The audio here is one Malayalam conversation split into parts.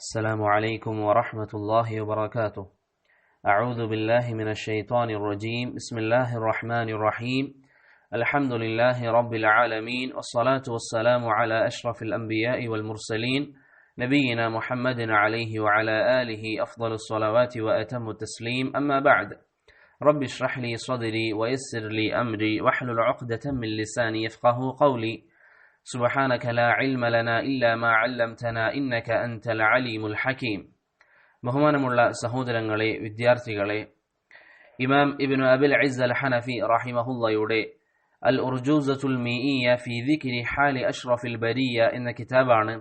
السلام عليكم ورحمة الله وبركاته. أعوذ بالله من الشيطان الرجيم. بسم الله الرحمن الرحيم. الحمد لله رب العالمين والصلاة والسلام على أشرف الأنبياء والمرسلين نبينا محمد عليه وعلى آله أفضل الصلوات وأتم التسليم. أما بعد رب اشرح لي صدري ويسر لي أمري واحلل عقدة من لساني يفقه قولي. سبحانك لا علم لنا إلا ما علمتنا إنك أنت العليم الحكيم ബഹുമാനമുള്ള സഹോദരങ്ങളെ വിദ്യാർത്ഥികളെ Imam Ibn Abil Izz Al Hanafi റഹിമഹുല്ലയുടെ അൽ ഉർജൂസത്തുൽ മീഇയ ഫി ദിക്രി ഹാലി അഷ്റഫിൽ ബരിയ എന്ന കിതാബാണ്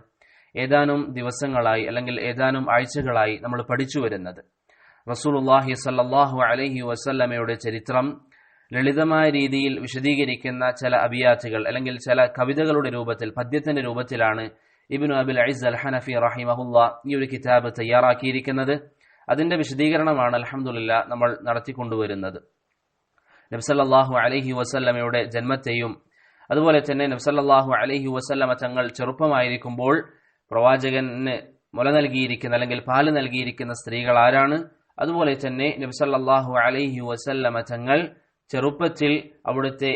ഏതാനും ദിവസങ്ങളായി അല്ലെങ്കിൽ ഏതാനും ആഴ്ചകളായി നമ്മൾ പഠിച്ചു വരുന്നത് റസൂലുള്ളാഹി സല്ലല്ലാഹു അലൈഹി വസല്ലമയുടെ ചരിത്രം ലളിതമായ രീതിയിൽ വിശദീകരിക്കുന്ന ചില അബിയാത്തുകൾ അല്ലെങ്കിൽ ചില കവിതകളുടെ രൂപത്തിൽ പദ്യത്തിന്റെ രൂപത്തിലാണ് ഇബ്നു അബിൽ ഐസ് അൽ ഹനഫി റഹിമഹുല്ല ഈ ഒരു കിതാബ് തയ്യാറാക്കിയിരിക്കുന്നത്. അതിന്റെ വിശദീകരണമാണ് അലഹമുല്ല നമ്മൾ നടത്തിക്കൊണ്ടുവരുന്നത്. നബ്സല്ലാഹു അലഹി വസല്ലമയുടെ ജന്മത്തെയും അതുപോലെ തന്നെ നബ്സല്ലാഹു അലഹി വസല്ലമ തങ്ങൾ ചെറുപ്പമായിരിക്കുമ്പോൾ പ്രവാചകന് മുല നൽകിയിരിക്കുന്ന അല്ലെങ്കിൽ പാൽ നൽകിയിരിക്കുന്ന സ്ത്രീകൾ ആരാണ്? അതുപോലെ തന്നെ നബ്സല്ലാഹു അലഹി വസല്ലമ തങ്ങൾ ചെറുപ്പത്തിൽ അവിടുത്തെ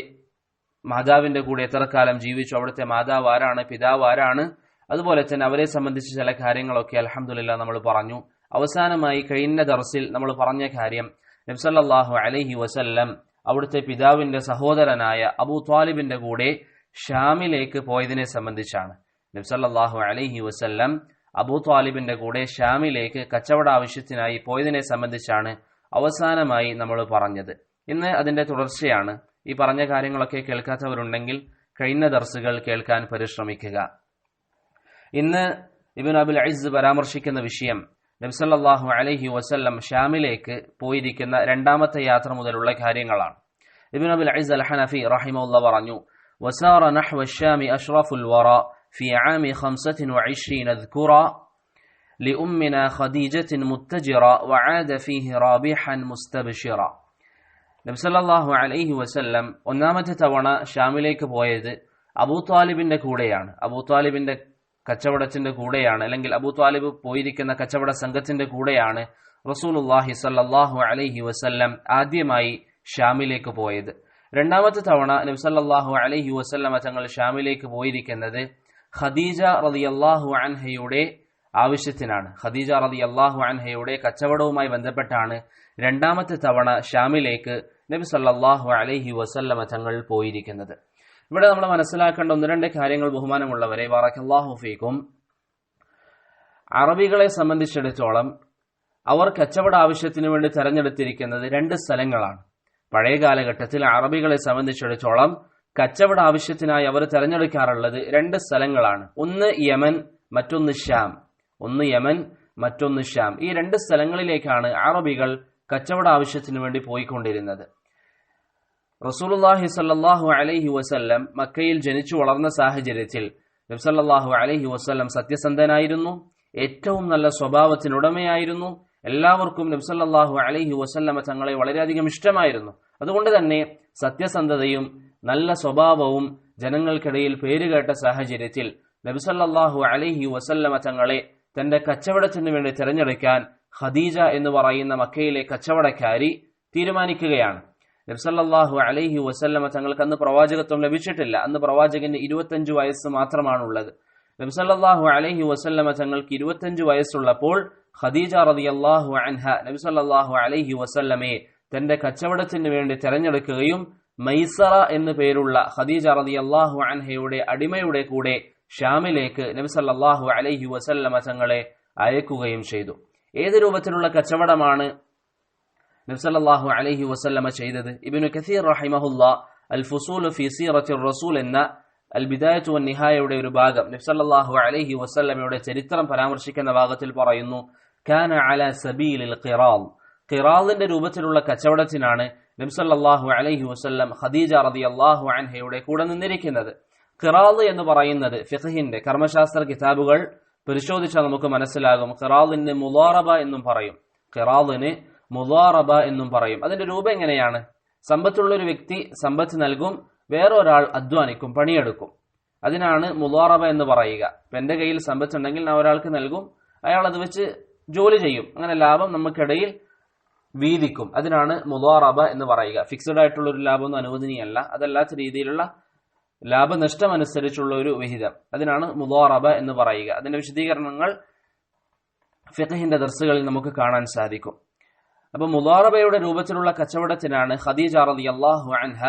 മാതാവിന്റെ കൂടെ എത്ര കാലം ജീവിച്ചു അവിടുത്തെ മാതാവ് ആരാണ് പിതാവ് ആരാണ്? അതുപോലെ തന്നെ അവരെ സംബന്ധിച്ച് ചില കാര്യങ്ങളൊക്കെ അലഹമുല്ല നമ്മൾ പറഞ്ഞു. അവസാനമായി കഴിഞ്ഞ ദർസിൽ നമ്മൾ പറഞ്ഞ കാര്യം നബ്സല്ലാഹു അലഹി വസല്ലം അവിടുത്തെ പിതാവിന്റെ സഹോദരനായ അബൂ ത്വാലിബിന്റെ കൂടെ ഷാമിലേക്ക് പോയതിനെ സംബന്ധിച്ചാണ്. നബ്സല്ലാഹു അലഹി വസല്ലം അബൂ ത്വാലിബിന്റെ കൂടെ ഷാമിലേക്ക് കച്ചവട ആവശ്യത്തിനായി പോയതിനെ സംബന്ധിച്ചാണ് അവസാനമായി നമ്മൾ പറഞ്ഞത്. ഇന്ന് അതിന്റെ തുടർച്ചയാണ് ഈ പറഞ്ഞ കാര്യങ്ങളൊക്കെ കേൾക്കാത്തവരുണ്ടെങ്കിൽ കഴിഞ്ഞ ദർസുകൾ കേൾക്കാൻ പരിശ്രമിക്കുക ഇന്ന് ഇബിൻ അബുൽ ഐസ് പരാമർശിക്കുന്ന വിഷയം നബ്സല്ലാഹു അലൈഹി വസല്ലം ഷാമിലേക്ക് പോയിരിക്കുന്ന രണ്ടാമത്തെ യാത്ര മുതലുള്ള കാര്യങ്ങളാണ് Ibn Abul Izz Al Hanafi റഹിമുള്ള പറഞ്ഞു وسار نحو الشام أشرف الورى في عام خمسة وعشرين ذكرا لأمنا خديجة متجرا وعاد فيه رابحا مستبشرا നബ്സല്ലാഹു അലൈഹി വസല്ലം ഒന്നാമത്തെ തവണ ഷാമിലേക്ക് പോയത് അബൂ താലിബിന്റെ കൂടെയാണ്. അബൂ താലിബിന്റെ കച്ചവടത്തിന്റെ കൂടെയാണ്. അല്ലെങ്കിൽ അബൂ താലിബ് പോയിരിക്കുന്ന കച്ചവട സംഘത്തിന്റെ കൂടെയാണ് റസൂലുല്ലാഹി സല്ലാഹു അലൈഹി വസല്ലം ആദ്യമായി ഷാമിലേക്ക് പോയത്. രണ്ടാമത്തെ തവണ നബ്സല്ലാഹു അലൈഹി വസല്ലം തങ്ങൾ ഷാമിലേക്ക് പോയിരിക്കുന്നത് ഖദീജ റളിയല്ലാഹു അൻഹയുടെ ആവശ്യത്തിനാണ്. ഖദീജ റതി അള്ളാഹു അൻഹയുടെ കച്ചവടവുമായി ബന്ധപ്പെട്ടാണ് രണ്ടാമത്തെ തവണ ഷാമിലേക്ക് നബി സല്ലാഹു അലൈഹി വസല്ലമ തങ്ങൾ പോയിരിക്കുന്നത്. ഇവിടെ നമ്മൾ മനസ്സിലാക്കേണ്ട ഒന്ന് രണ്ട് കാര്യങ്ങൾ ബഹുമാനമുള്ളവരെ. വാറക്കല്ലാഹു ഫീക്കും അറബികളെ സംബന്ധിച്ചിടത്തോളം അവർ കച്ചവട ആവശ്യത്തിന് വേണ്ടി തെരഞ്ഞെടുത്തിരിക്കുന്നത് രണ്ട് സ്ഥലങ്ങളാണ്. പഴയ കാലഘട്ടത്തിൽ അറബികളെ സംബന്ധിച്ചിടത്തോളം കച്ചവട ആവശ്യത്തിനായി അവർ തെരഞ്ഞെടുക്കാറുള്ളത് രണ്ട് സ്ഥലങ്ങളാണ്. ഒന്ന് യമൻ മറ്റൊന്ന് ഷ്യാം. ഒന്ന് യമൻ മറ്റൊന്ന് ഷ്യാം. ഈ രണ്ട് സ്ഥലങ്ങളിലേക്കാണ് അറബികൾ കച്ചവട ആവശ്യത്തിന് വേണ്ടി പോയിക്കൊണ്ടിരുന്നത്. റസൂലുല്ലാഹി സല്ലാഹു അലൈഹി വസല്ലം മക്കയിൽ ജനിച്ചു വളർന്ന സാഹചര്യത്തിൽ നബ്സല്ലാഹു അലൈഹി വസല്ലം സത്യസന്ധനായിരുന്നു ഏറ്റവും നല്ല സ്വഭാവത്തിനുടമയായിരുന്നു എല്ലാവർക്കും നബ്സല്ലാഹു അലൈഹി വസല്ലമ തങ്ങളെ വളരെയധികം ഇഷ്ടമായിരുന്നു. അതുകൊണ്ട് തന്നെ സത്യസന്ധതയും നല്ല സ്വഭാവവും ജനങ്ങൾക്കിടയിൽ പേരുകേട്ട സാഹചര്യത്തിൽ നബ്സല്ലാഹു അലൈഹി വസല്ലമ തങ്ങളെ തന്റെ കച്ചവടത്തിനു വേണ്ടി തിരഞ്ഞെടുക്കാൻ ഖദീജ എന്ന് പറയുന്ന മക്കയിലെ കച്ചവടക്കാരി തീരുമാനിക്കുകയാണ്. നബ്സല്ലാഹു അലൈഹി വസല്ലമ തങ്ങൾക്ക് അന്ന് പ്രവാചകത്വം ലഭിച്ചിട്ടില്ല. അന്ന് പ്രവാചകന് ഇരുപത്തഞ്ച് വയസ്സ് മാത്രമാണുള്ളത്. നബ്സല്ലാഹു അലൈഹി വസല്ലമ തങ്ങൾക്ക് ഇരുപത്തഞ്ച് വയസ്സുള്ളപ്പോൾ ഖദീജ റതി അള്ളാഹു അൻഹ നബ്സല്ലാഹു അലൈഹി വസല്ലമയെ തന്റെ കച്ചവടത്തിന് വേണ്ടി തെരഞ്ഞെടുക്കുകയും മൈസറ എന്ന് പേരുള്ള ഖദീജ റതി അള്ളാഹു അൻഹയുടെ അടിമയുടെ കൂടെ ഷാമിലേക്ക് നബ്സല്ലാഹു അലൈഹി വസല്ലമ തങ്ങളെ അയക്കുകയും ചെയ്തു. ഏത് രൂപത്തിലുള്ള കച്ചവടമാണ് നബ്സല്ലാഹു അലൈഹി വസല്ലമ ചെയ്തത്? ഇബിനു കസീർ റഹിമഹുല്ല അൽ ഫുസൂൽ ഫി സീറത്തിൽ റസൂൽ എന്ന അൽ ബിദായത്തു നിഹായയുടെ ഒരു ഭാഗം നബ്സല്ലാഹു അലൈഹി വസല്ലമയുടെ ചരിത്രം പരാമർശിക്കുന്ന ഭാഗത്തിൽ പറയുന്നു കാന അല സബീലിൽ ഖിറാൽ. ഖിറാലിന്റെ രൂപത്തിലുള്ള കച്ചവടത്തിനാണ് നബ്സല്ലാഹു അലൈഹി വസല്ലം ഖദീജ റതി അള്ളാഹു അൻഹയുടെ കൂടെ നിന്നിരിക്കുന്നത്. ഖിറാൽ എന്ന് പറയുന്നത് ഫിഖഹിന്റെ കർമ്മശാസ്ത്ര കിതാബുകൾ പരിശോധിച്ചാൽ നമുക്ക് മനസ്സിലാകും. ഖിറാദിന് മുലാറബ എന്നും പറയും. ഖിറാദിന് മുലാറബ എന്നും പറയും. അതിന്റെ രൂപം എങ്ങനെയാണ്? സമ്പത്തുള്ള ഒരു വ്യക്തി സമ്പത്ത് നൽകും വേറൊരാൾ അധ്വാനിക്കും പണിയെടുക്കും. അതിനാണ് മുലാറബ എന്ന് പറയുക. ഇപ്പൊ കയ്യിൽ സമ്പത്ത് ഉണ്ടെങ്കിൽ ഞാൻ ഒരാൾക്ക് നൽകും അയാൾ അത് വെച്ച് ജോലി ചെയ്യും. അങ്ങനെ ലാഭം നമുക്കിടയിൽ വീതിക്കും. അതിനാണ് മുദാറബ എന്ന് പറയുക. ഫിക്സഡ് ആയിട്ടുള്ള ഒരു ലാഭമൊന്നും അനുവദനീയല്ല. അതല്ലാത്ത രീതിയിലുള്ള ലാഭനഷ്ടം അനുസരിച്ചുള്ള ഒരു വിഹിതം. അതിനാണ് മുദാറബ എന്ന് പറയുക. അതിന്റെ വിശദീകരണങ്ങൾ ഫിഖഹിന്റെ ദർസുകളിൽ നമുക്ക് കാണാൻ സാധിക്കും. അപ്പൊ മുദാറബയുടെ രൂപത്തിലുള്ള കച്ചവടത്തിനാണ് ഖദീജ റളിയല്ലാഹു അൻഹ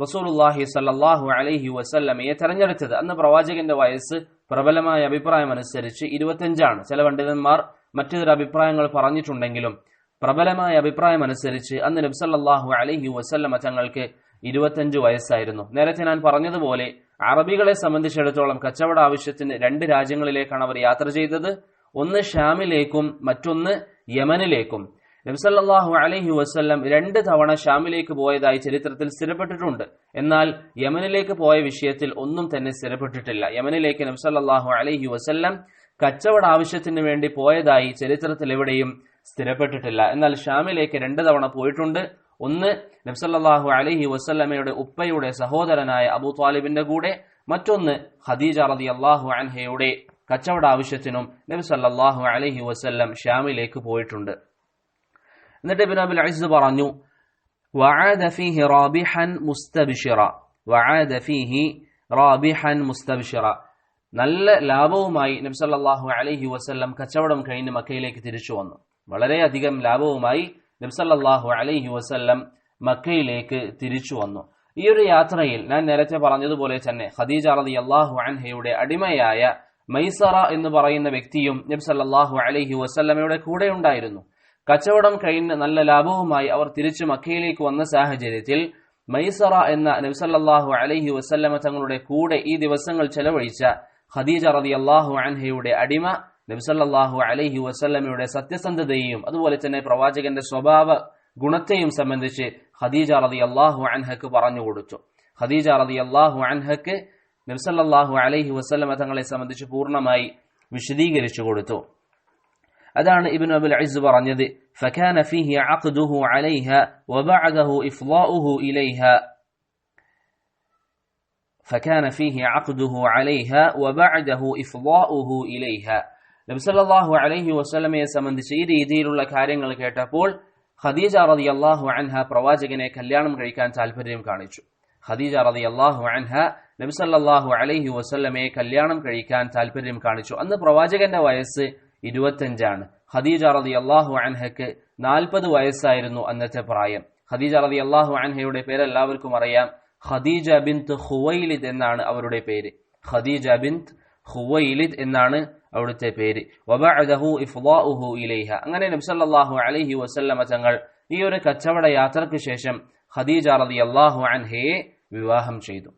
റസൂലുള്ളാഹി സല്ലല്ലാഹു അലൈഹി വസല്ലമയെ തെരഞ്ഞെടുത്തത്. അന്ന് പ്രവാചകന്റെ വയസ്സ് പ്രബലമായ അഭിപ്രായം അനുസരിച്ച് ഇരുപത്തിയഞ്ചാണ്. ചില പണ്ഡിതന്മാർ മറ്റൊരു അഭിപ്രായങ്ങൾ പറഞ്ഞിട്ടുണ്ടെങ്കിലും പ്രബലമായ അഭിപ്രായം അനുസരിച്ച് അന്ന് നബ്സല്ലാഹു അലഹി വസല്ലമ തങ്ങൾക്ക് ഇരുപത്തഞ്ച് വയസ്സായിരുന്നു. നേരത്തെ ഞാൻ പറഞ്ഞതുപോലെ അറബികളെ സംബന്ധിച്ചിടത്തോളം കച്ചവട ആവശ്യത്തിന് രണ്ട് രാജ്യങ്ങളിലേക്കാണ് അവർ യാത്ര ചെയ്തത്. ഒന്ന് ഷാമിലേക്കും മറ്റൊന്ന് യമനിലേക്കും. നബ്സല്ലാഹു അലഹി വസ്ല്ലം രണ്ട് തവണ ഷാമിലേക്ക് പോയതായി ചരിത്രത്തിൽ സ്ഥിരപ്പെട്ടിട്ടുണ്ട്. എന്നാൽ യമനിലേക്ക് പോയ വിഷയത്തിൽ ഒന്നും തന്നെ സ്ഥിരപ്പെട്ടിട്ടില്ല. യമനിലേക്ക് നബ്സല്ലാഹു അലഹി വസ്ല്ലം കച്ചവട ആവശ്യത്തിന് വേണ്ടി പോയതായി ചരിത്രത്തിൽ എവിടെയും സ്ഥിരപ്പെട്ടിട്ടില്ല. എന്നാൽ ഷാമിലേക്ക് രണ്ട് തവണ പോയിട്ടുണ്ട്. ഒന്ന് നബ്സല്ലാഹു അലഹി വസ്ല്ലമയുടെ ഉപ്പയുടെ സഹോദരനായ അബു താലിബിന്റെ കൂടെ മറ്റൊന്ന് ഖദീജ റതി അള്ളാഹു അൻഹയുടെ കച്ചവട ആവശ്യത്തിനും നബി സല്ലാഹു അലൈഹി വസ്ല്ലം ഷ്യാമിലേക്ക് പോയിട്ടുണ്ട്. എന്നിട്ട് ഇബ്നു അബുൽ അസ്സ് പറഞ്ഞു നല്ല ലാഭവുമായി നബ്സല്ലാഹു അലഹി വസല്ലം കച്ചവടം കഴിഞ്ഞ് മക്കയിലേക്ക് തിരിച്ചു വന്നു. വളരെയധികം ലാഭവുമായി നബി സല്ലല്ലാഹു അലൈഹി വസല്ലം മക്കയിലേക്ക് തിരിച്ചു വന്നു. ഈ ഒരു യാത്രയിൽ ഞാൻ നേരത്തെ പറഞ്ഞതുപോലെ തന്നെ ഖദീജ അള്ളാഹു അൻഹയുടെ അടിമയായ മൈസറ എന്ന് പറയുന്ന വ്യക്തിയും നബി സല്ലല്ലാഹു അലൈഹി വസല്ലമയുടെ കൂടെ ഉണ്ടായിരുന്നു. കച്ചവടം കഴിഞ്ഞ് നല്ല ലാഭവുമായി അവർ തിരിച്ചു മക്കയിലേക്ക് വന്ന സാഹചര്യത്തിൽ മൈസറ എന്ന നബ്സല്ലാഹു അലൈഹി വസല്ലമ തങ്ങളുടെ കൂടെ ഈ ദിവസങ്ങൾ ചെലവഴിച്ച ഖദീജ റതി അള്ളാഹു അൻഹയുടെ അടിമ നബ്സല്ലാഹു അലൈഹി വസല്ലമയുടെ സത്യസന്ധതയെയും അതുപോലെ തന്നെ പ്രവാചകന്റെ സ്വഭാവ ഗുണത്തെയും സംബന്ധിച്ച് ഖദീജ റതി അള്ളാഹു അൻഹക്ക് പറഞ്ഞു കൊടുത്തു ഖദീജ റതി അള്ളാഹു അൻഹക്ക് നബ്സല്ലാഹു അലൈഹി വസല്ലമ തങ്ങളെ സംബന്ധിച്ച് പൂർണ്ണമായി വിശദീകരിച്ചു കൊടുത്തു അതാണ് ഇബിൻ അബുൽ അസ് പറഞ്ഞത് فكان فيه عقده عليها وبعده إفضاؤه إليها فكان فيه عقده عليها وبعده إفضاؤه إليها നബി അലഹി വസ്ലമയെ സംബന്ധിച്ച് ഈ രീതിയിലുള്ള കാര്യങ്ങൾ കേട്ടപ്പോൾ ഖദീജ അള്ളാഹു അൻഹ പ്രവാചകനെ കല്യാണം കഴിക്കാൻ താല്പര്യം കാണിച്ചു. ഖദീജ അള്ളാഹു അൻഹ നബി അലഹി വസ്ലമയെ കല്യാണം കഴിക്കാൻ താല്പര്യം കാണിച്ചു. അന്ന് പ്രവാചകന്റെ വയസ്സ് ഇരുപത്തഞ്ചാണ്. ഖദീജ റതി അള്ളാഹു അൻഹയ്ക്ക് നാൽപ്പത് വയസ്സായിരുന്നു അന്നത്തെ പ്രായം. ഖദീജ റതി അള്ളാഹു അൻഹയുടെ പേര് എല്ലാവർക്കും അറിയാം. ഖദീജ ബിന്ത് ഹുവൈലിദ് എന്നാണ് അവരുടെ പേര്. ഖദീജ ബിന്ത് ഹുവൈലിദ് എന്നാണ് അവിടുത്തെ പേര്. വബഅദഹു ഇലൈഹ. അങ്ങനെ നബ്സല്ലാഹു അലൈഹി വസല്ലമ തങ്ങൾ ഈ ഒരു കച്ചവട യാത്രയ്ക്ക് ശേഷം ഖദീജ റതി അള്ളാഹു അൻഹയെ വിവാഹം ചെയ്തു.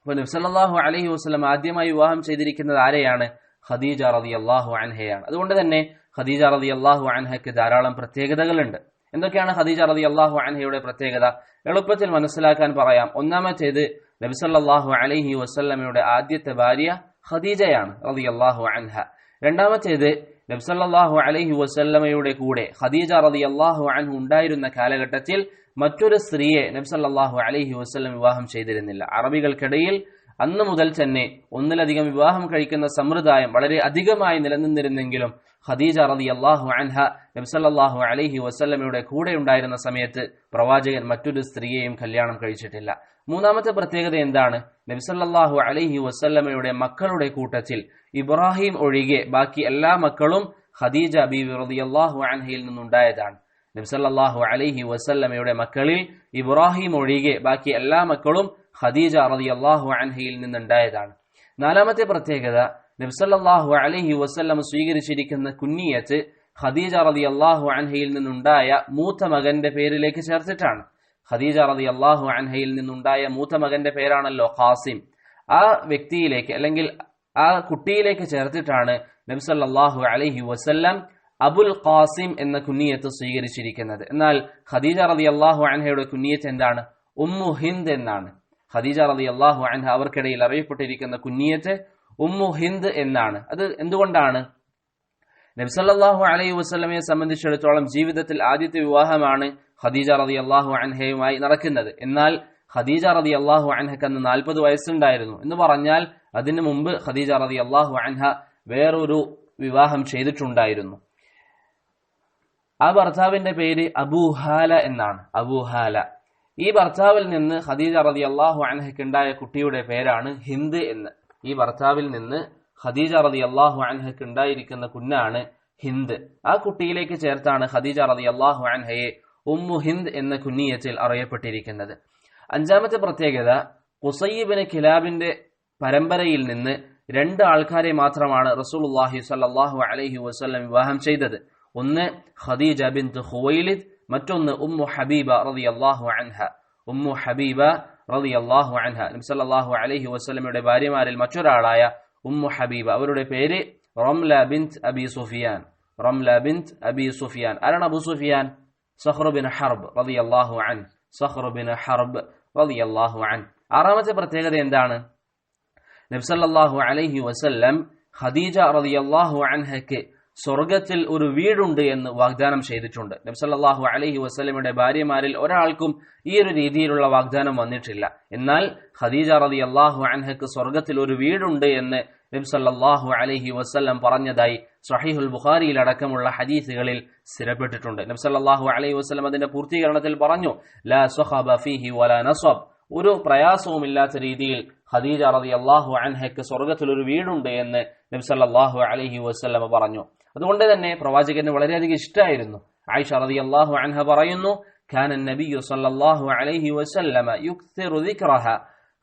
അപ്പോൾ നബ്സല്ലാഹു അലൈഹി വസ്ലം ആദ്യമായി വിവാഹം ചെയ്തിരിക്കുന്നത് ആരെയാണ്? ഖദീജ റതി അള്ളാഹു അൻഹയാണ്. അതുകൊണ്ട് തന്നെ ഖദീജ റതി അള്ളാഹു അൻഹയ്ക്ക് ധാരാളം പ്രത്യേകതകളുണ്ട്. എന്തൊക്കെയാണ് ഖദീജ റതി അള്ളാഹു അൻഹയുടെ പ്രത്യേകത? എളുപ്പത്തിൽ മനസ്സിലാക്കാൻ പറയാം. ഒന്നാമത്തേത് നബിസല്ലാഹു അലൈഹി വസല്ലമയുടെ ആദ്യത്തെ ഭാര്യ ഖദീജയാണ് അള്ളാഹു അൻഹ. രണ്ടാമത്തേത് നബ്സല്ലാഹു അലൈഹി വസല്ലമയുടെ കൂടെ ഖദീജ അള്ളാഹു അൻഹു ഉണ്ടായിരുന്ന കാലഘട്ടത്തിൽ മറ്റൊരു സ്ത്രീയെ നബ്സല്ലാഹു അലൈഹി വസ്ല്ലം വിവാഹം ചെയ്തിരുന്നില്ല. അറബികൾക്കിടയിൽ അന്ന് മുതൽ തന്നെ ഒന്നിലധികം വിവാഹം കഴിക്കുന്ന സമ്പ്രദായം വളരെ അധികമായി നിലനിന്നിരുന്നെങ്കിലും ഖദീജ റതി അള്ളാഹു അൻഹ നബ്സല്ലാഹു അലഹി വസല്ലമയുടെ കൂടെ ഉണ്ടായിരുന്ന സമയത്ത് പ്രവാചകൻ മറ്റൊരു സ്ത്രീയെയും കല്യാണം കഴിച്ചിട്ടില്ല. മൂന്നാമത്തെ പ്രത്യേകത എന്താണ്? നബിസല്ലാഹു അലഹി വസ്ല്ലമയുടെ മക്കളുടെ കൂട്ടത്തിൽ ഇബ്രാഹിം ഒഴികെ ബാക്കി എല്ലാ മക്കളും ഖദീജ ബീവി റളിയല്ലാഹു അൻഹയിൽ നിന്നുണ്ടായതാണ്. നബ്സല്ലാഹു അലൈഹി വസല്ലമയുടെ മക്കളിൽ ഇബ്രാഹിം ഒഴികെ ബാക്കി എല്ലാ മക്കളും ഖദീജ അള്ളാഹു അൻഹയിൽ നിന്നുണ്ടായതാണ്. നാലാമത്തെ പ്രത്യേകത നബ്സല്ലാഹു അലൈഹി വസല്ലം സ്വീകരിച്ചിരിക്കുന്ന കുന്നിയത്ത് ഖദീജ അള്ളാഹു അൻഹയിൽ നിന്നുണ്ടായ മൂത്ത മകന്റെ പേരിലേക്ക് ചേർത്തിട്ടാണ്. ഖദീജ റതി അള്ളാഹു അൻഹയിൽ നിന്നുണ്ടായ മൂത്ത മകന്റെ പേരാണല്ലോ ഖാസിം. ആ വ്യക്തിയിലേക്ക് അല്ലെങ്കിൽ ആ കുട്ടിയിലേക്ക് ചേർത്തിട്ടാണ് നബ്സല്ലാഹു അലഹി വസല്ലം അബുൽ ഖാസിം എന്ന കുന്നിയത്ത് സ്വീകരിച്ചിരിക്കുന്നത്. എന്നാൽ ഖദീജ റതി അള്ളാഹു അൻഹയുടെ കുന്നിയത്ത് എന്താണ്? ഉമ്മു ഹിന്ദ് എന്നാണ്. ഖദീജ റതി അള്ളാഹു അൻഹ അവർക്കിടയിൽ അറിയപ്പെട്ടിരിക്കുന്ന കുന്നിയത്ത് ഉമ്മു ഹിന്ദ് എന്നാണ്. അത് എന്തുകൊണ്ടാണ്? നബ്സല്ലാഹു അലൈഹി വസ്ലമയെ സംബന്ധിച്ചിടത്തോളം ജീവിതത്തിൽ ആദ്യത്തെ വിവാഹമാണ് ഖദീജ റതി അള്ളാഹു അൻഹയുമായി നടക്കുന്നത്. എന്നാൽ ഖദീജ റതി അള്ളാഹു അൻഹക്ക് അന്ന് നാൽപ്പത് വയസ്സുണ്ടായിരുന്നു. എന്ന് പറഞ്ഞാൽ അതിനു മുമ്പ് ഖദീജ റതി അള്ളാഹു അൻഹ വേറൊരു വിവാഹം ചെയ്തിട്ടുണ്ടായിരുന്നു. ആ ഭർത്താവിന്റെ പേര് അബൂഹാല എന്നാണ്. അബൂഹാല ഈ ഭർത്താവിൽ നിന്ന് ഖദീജ റതി അള്ളാഹു അൻഹയ്ക്ക് ഉണ്ടായ കുട്ടിയുടെ പേരാണ് ഹിന്ദ് എന്ന്. ഈ ഭർത്താവിൽ നിന്ന് ഖദീജ റതി അള്ളാഹു അൻഹയ്ക്ക് ഉണ്ടായിരിക്കുന്ന കുഞ്ഞാണ് ഹിന്ദ്. ആ കുട്ടിയിലേക്ക് ചേർത്താണ് ഖദീജ റതി അള്ളാഹു അൻഹയെ ഉമ്മു ഹിന്ദ് എന്ന കുഞ്ഞിയത്തിൽ അറിയപ്പെട്ടിരിക്കുന്നത്. അഞ്ചാമത്തെ പ്രത്യേകത കുസയ്യബിന് ഖിലാബിന്റെ പരമ്പരയിൽ നിന്ന് രണ്ട് ആൾക്കാരെ മാത്രമാണ് റസൂലുള്ളാഹി സല്ലാഹു അലഹി വസ്ലം വിവാഹം ചെയ്തത്. ഒന്ന് ഖദീജ ബിൻ ഖുവൈലിദ് മറ്റൊന്ന് ഉമ്മു ഹബീബ റതി അള്ളാഹു അൻഹ. ഉമ്മു ഹബീബ റതി അള്ളാഹു അൻഹ. നബി അലഹി വസല്ലമയുടെ ഭാര്യമാരിൽ മറ്റൊരാളായ ഉമ്മു ഹബീബ അവരുടെ പേര് റംല ബിൻത് അബി സുഫിയാൻ റംല ബിൻത് അബി സുഫിയാൻ ആരാണ് അബു സുഫിയാൻ സഹ്റ ബിൻ ഹർബ് റളിയല്ലാഹു അൻ സഹ്റ ബിൻ ഹർബ് റളിയല്ലാഹു അൻ ആറാമത്തെ പ്രത്യേകത എന്താണ്? നബ്സല്ലാഹു അലൈഹി വസല്ലം ഖദീജ റളിയല്ലാഹു അൻഹയ്ക്ക് സ്വർഗത്തിൽ ഒരു വീടുണ്ട് എന്ന് വാഗ്ദാനം ചെയ്തിട്ടുണ്ട്. നബ്സല്ലാഹു അലഹി വസ്ലമിയുടെ ഭാര്യമാരിൽ ഒരാൾക്കും ഈ ഒരു രീതിയിലുള്ള വാഗ്ദാനം വന്നിട്ടില്ല. എന്നാൽ ഖദീജ റതി അള്ളാഹു അൻഹക്ക് സ്വർഗത്തിൽ ഒരു വീടുണ്ട് എന്ന് നബ്സല്ലാഹു അലഹി വസ്ല്ലം പറഞ്ഞതായി സഹീഹുൽ ബുഖാരിയിൽ അടക്കമുള്ള ഹദീസുകളിൽ സ്ഥിരപ്പെട്ടിട്ടുണ്ട്. നബ്സല്ലാഹു അലൈഹി വസ്ലം അതിന്റെ പൂർത്തീകരണത്തിൽ പറഞ്ഞു ലാ സ്വഹബ ഫീഹി വലാ നസ്വബ്. ഒരു പ്രയാസവുമില്ലാത്ത രീതിയിൽ ഖദീജ റതി അള്ളാഹു അൻഹയ്ക്ക് സ്വർഗത്തിൽ ഒരു വീടുണ്ട് എന്ന് നബ്സല്ലാഹു അലഹി വസ്ലമ പറഞ്ഞു. അതുകൊണ്ട് തന്നെ പ്രവാചകന് വളരെയധികം ഇഷ്ടമായിരുന്നു ആയിഷ റതി അള്ളാഹു അൻഹ പറയുന്നു كان النبي صلى الله عليه وسلم يكثر ذكرها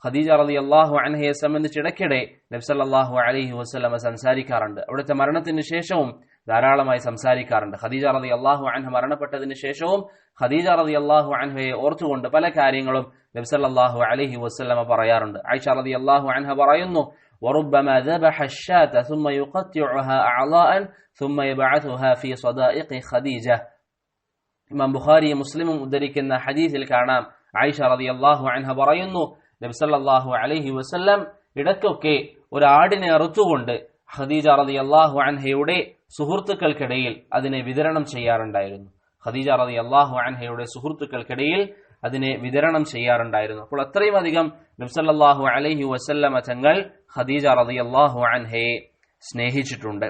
ഖദീജ റതി അള്ളാഹു അൻഹയെ സംബന്ധിച്ച് ഇടയ്ക്കിടെ നബ്സല്ലാഹു അലൈഹി വസ്ലമ സംസാരിക്കാറുണ്ട് അവിടുത്തെ മരണത്തിന് ശേഷവും ധാരാളമായി സംസാരിക്കാറുണ്ട് ഖദീജ റതി അള്ളാഹു അൻഹ മരണപ്പെട്ടതിന് ശേഷവും ഖദീജ റതി അള്ളാഹു അൻഹയെ ഓർത്തുകൊണ്ട് പല കാര്യങ്ങളും നബ്സല്ലാഹു അലൈഹി വസ്ലമ പറയാറുണ്ട് ആയിഷ റതി അള്ളാഹു അൻഹ പറയുന്നു وربما ذبح الشاة ثم يقطعها أعضاء ثم يبعثها في صدائق خديجة ഇമാം ബുഖാരി മുസ്ലിമും ഉദ്ധരിക്കുന്ന ഹദീസിൽ കാണാം ആയിഷ റളിയല്ലാഹു അൻഹ പറയുന്നു നബി സല്ലല്ലാഹു അലൈഹി വസല്ലം ഇടയ്ക്കൊക്കെ ഒരു ആടിനെ അറുത്തുകൊണ്ട് ഖദീജ റളിയല്ലാഹു അൻഹയുടെ സുഹൃത്തുക്കൾക്കിടയിൽ അതിനെ വിതരണം ചെയ്യാറുണ്ടായിരുന്നു ഖദീജ റളിയല്ലാഹു അൻഹയുടെ സുഹൃത്തുക്കൾക്കിടയിൽ അതിനെ വിതരണം ചെയ്യാറുണ്ടായിരുന്നു അപ്പോൾ അത്രയും അധികം നബ്സല്ലാഹു അലൈഹി വസല്ലമ തങ്ങൾ ഖദീജ റളിയല്ലാഹു അൻഹയെ സ്നേഹിച്ചിട്ടുണ്ട്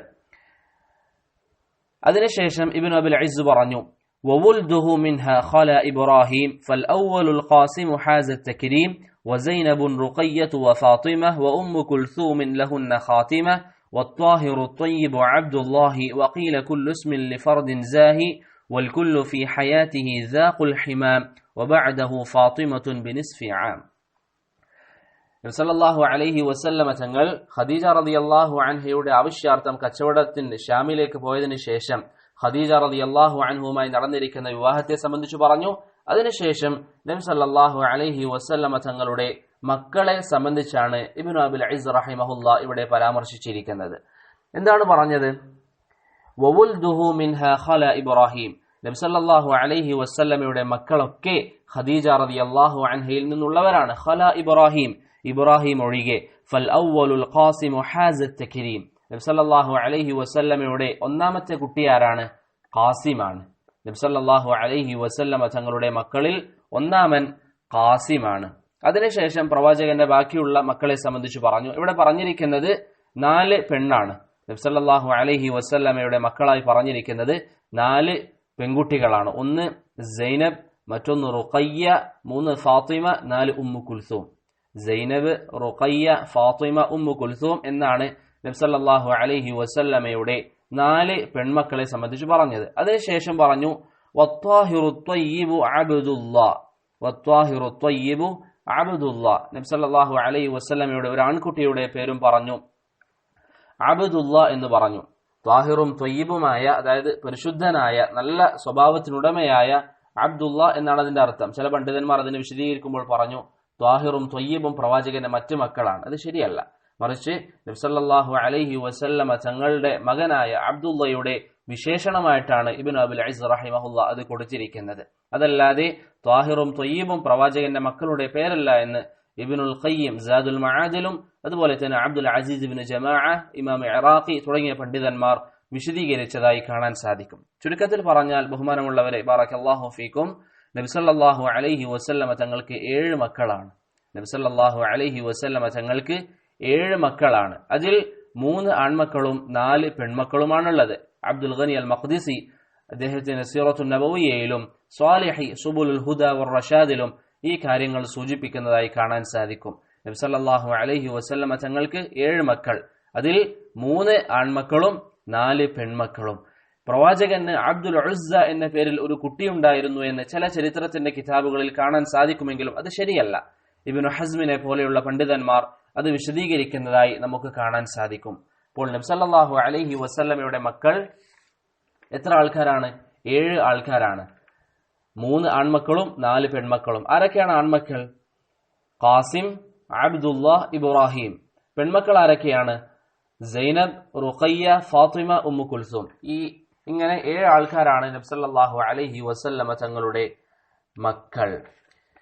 അതിനുശേഷം ഇബിൻ അബുൽ ഇസ് പറഞ്ഞു وولده منها خلا إبراهيم فالأول القاسم حاز التكريم وزينب رقية وفاطمة وأم كلثوم لهن خاتمة والطاهر الطيب عبد الله وقيل كل اسم لفرد زاهي والكل في حياته ذاق الحمام وبعده فاطمة بنصف عام സല്ലല്ലാഹു അലൈഹി വസല്ലമ തങ്ങൾ ഖദീജ റളിയല്ലാഹു അൻഹയുടെ ആവശ്യാർത്ഥം കച്ചവടത്തിന് ഷാമിലേക്ക് പോയതിനു ശേഷം ഖദീജ റളിയല്ലാഹു അൻഹുമായി നടന്നിരിക്കുന്ന വിവാഹത്തെ സംബന്ധിച്ച് പറഞ്ഞു അതിനുശേഷം നബി സല്ലല്ലാഹു അലൈഹി വസല്ലമ തങ്ങളുടെ മക്കളെ സംബന്ധിച്ചാണ് ഇബ്നു അബുൽ ഇസ് റഹിമഹുല്ല ഇവിടെ പരാമർശിച്ചിരിക്കുന്നത് എന്താണ് പറഞ്ഞത് വവുൽദുഹു മിൻഹ ഖല ഇബ്രാഹിം. നബി സല്ലല്ലാഹു അലൈഹി വസല്ലമയുടെ മക്കളൊക്കെ ഖദീജ റളിയല്ലാഹു അൻഹയിൽ നിന്നുള്ളവരാണ്. ഖല ഇബ്രാഹിം. ഇബ്രാഹിം ഒഴികെ. ഫൽ അവ്വലുൽ ഖാസിമു ഹാസ തക്രീം നബി സല്ലല്ലാഹു അലൈഹി വസല്ലമയുടെ ഒന്നാമത്തെ കുട്ടി ആരാണ്? ഖാസിമാണ്. നബി സല്ലല്ലാഹു അലൈഹി വസല്ലമ തങ്ങളുടെ മക്കളിൽ ഒന്നാമൻ ഖാസിമാണ്. അതിനുശേഷം പ്രവാചകന്റെ ബാക്കിയുള്ള മക്കളെ സംബന്ധിച്ച് പറഞ്ഞു. ഇവിടെ പറഞ്ഞിരിക്കുന്നത് നാല് പെണ്ണാണ്. നബി അലഹി വസല്ലമയുടെ മക്കളായി പറഞ്ഞിരിക്കുന്നത് നാല് പെൺകുട്ടികളാണ്. ഒന്ന് സൈനബ് മറ്റൊന്ന് റുഖയ്യ മൂന്ന് ഫാത്തിമ നാല് Umm Kulthum. Zainab Ruqayya Fatima Umm Kulthum എന്നാണ് നബ്സല്ലാഹു അലഹി വസല്ലമയുടെ നാല് പെൺമക്കളെ സംബന്ധിച്ച് പറഞ്ഞത്. അതിനുശേഷം പറഞ്ഞു നബ്സല്ലാഹു അലൈഹി വസല്ലമയുടെ ഒരു ആൺകുട്ടിയുടെ പേരും പറഞ്ഞു അബദുല്ല എന്ന് പറഞ്ഞു. ത്വാഹിറും ത്വയ്യബുമായ അതായത് പരിശുദ്ധനായ നല്ല സ്വഭാവത്തിനുടമയായ അബ്ദുള്ള എന്നാണ് അതിന്റെ അർത്ഥം. ചില പണ്ഡിതന്മാർ അതിനെ വിശദീകരിക്കുമ്പോൾ പറഞ്ഞു ത്വാഹിറും ത്വയ്യിബും പ്രവാചകന്റെ മറ്റു മക്കളാണ്. അത് ശരിയല്ല. മറിച്ച് നബ്സല്ലാഹു അലൈഹി വസല്ലമ തങ്ങളുടെ മകനായ അബ്ദുള്ളയുടെ വിശേഷണമായിട്ടാണ് ഇബിൻ അബുൽ ഐസ് റഹിമഹുല്ല അത് കൊടുത്തിരിക്കുന്നത്. അതല്ലാതെ ത്വാഹിറും ത്വയ്യിബും പ്രവാചകന്റെ മക്കളുടെ പേരല്ല എന്ന് ഇബിനുൽ ഖയ്യം സാദുൽ മആദിലും അതുപോലെ തന്നെ അബ്ദുൽ അസീസ് ഇബ്നു ജമാഅ ഇമാം ഇറാഖി തുടങ്ങിയ പണ്ഡിതന്മാർ വിശദീകരിച്ചതായി കാണാൻ സാധിക്കും. ചുരുക്കത്തിൽ പറഞ്ഞാൽ ബഹുമാനമുള്ളവരെ ബാറക്കല്ലാഹു ഫീക്കും നബിസല്ലാഹു അലൈഹി വസല്ലമ തങ്ങൾക്ക് ഏഴ് മക്കളാണ്. നബിസല്ലാഹു അലൈഹി വസല്ലമ തങ്ങൾക്ക് ഏഴ് മക്കളാണ്. അതിൽ മൂന്ന് ആൺമക്കളും നാല് പെൺമക്കളുമാണുള്ളത്. അബ്ദുൽ ഗനി അൽ മഖ്ദിസി അദ്ദേഹത്തിന്റെ സീറത്തു നബവിയയിലും സ്വാലിഹി സുബുൽ ഹുദ വർ റഷാദിലും ഈ കാര്യങ്ങൾ സൂചിപ്പിക്കുന്നതായി കാണാൻ സാധിക്കും. നബ്സല്ലാഹു അലഹി വസല്ലമ തങ്ങൾക്ക് ഏഴ് മക്കൾ. അതിൽ മൂന്ന് ആൺമക്കളും നാല് പെൺമക്കളും. പ്രവാചകന് അബ്ദുൽ ഉസ്സ എന്ന പേരിൽ ഒരു കുട്ടിയുണ്ടായിരുന്നു എന്ന് ചില ചരിത്രത്തിന്റെ കിതാബുകളിൽ കാണാൻ സാധിക്കുമെങ്കിലും അത് ശരിയല്ല. ഇബിനു ഹസ്മിനെ പോലെയുള്ള പണ്ഡിതന്മാർ അത് വിശദീകരിക്കുന്നതായി നമുക്ക് കാണാൻ സാധിക്കും. അപ്പോൾ നബ്സല്ലാഹു അലഹി വസല്ലമയുടെ മക്കൾ എത്ര ആൾക്കാരാണ്? ഏഴ് ആൾക്കാരാണ്. മൂന്ന് ആൺമക്കളും നാല് പെൺമക്കളും. ആരൊക്കെയാണ് ആൺമക്കൾ? Qasim Abdullah Ibrahim. പെൺമക്കൾ ആരൊക്കെയാണ്? Zainab Ruqayya Fatima Umm Kulthum. ഈ ഇങ്ങനെ ഏഴ് ആൾക്കാരാണ് നബ്സല്ലാഹു അലഹി വസല്ലമ തങ്ങളുടെ മക്കൾ.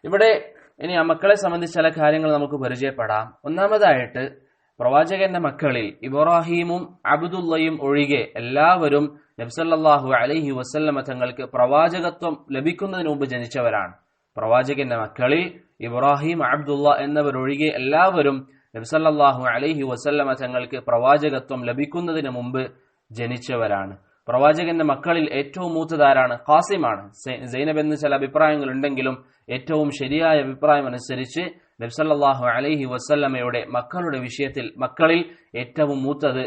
ഇവിടെ ഇനി ആ മക്കളെ സംബന്ധിച്ച് ചില കാര്യങ്ങൾ നമുക്ക് പരിചയപ്പെടാം. ഒന്നാമതായിട്ട് പ്രവാചകന്റെ മക്കളിൽ ഇബ്രാഹീമും അബ്ദുള്ളയും ഒഴികെ എല്ലാവരും നബ്സല്ലാഹു അലൈഹി വസല്ലമ തങ്ങൾക്ക് പ്രവാചകത്വം ലഭിക്കുന്നതിന് മുമ്പ് ജനിച്ചവരാണ്. പ്രവാചകന്റെ മക്കളിൽ ഇബ്രാഹിം അബ്ദുള്ള എന്നിവരൊഴികെ എല്ലാവരും നബ്സല്ലാഹു അലൈഹി വസല്ലമ തങ്ങൾക്ക് പ്രവാചകത്വം ലഭിക്കുന്നതിന് മുമ്പ് ജനിച്ചവരാണ്. പ്രവാചകന്റെ മക്കളിൽ ഏറ്റവും മൂത്തതാരാണ്? ഖാസിമാണ്. സൈനബ് എന്ന് ചില അഭിപ്രായങ്ങൾ ഉണ്ടെങ്കിലും ഏറ്റവും ശരിയായ അഭിപ്രായം അനുസരിച്ച് നബ്സല്ലാഹു അലൈഹി വസല്ലമയുടെ മക്കളുടെ വിഷയത്തിൽ മക്കളിൽ ഏറ്റവും മൂത്തത്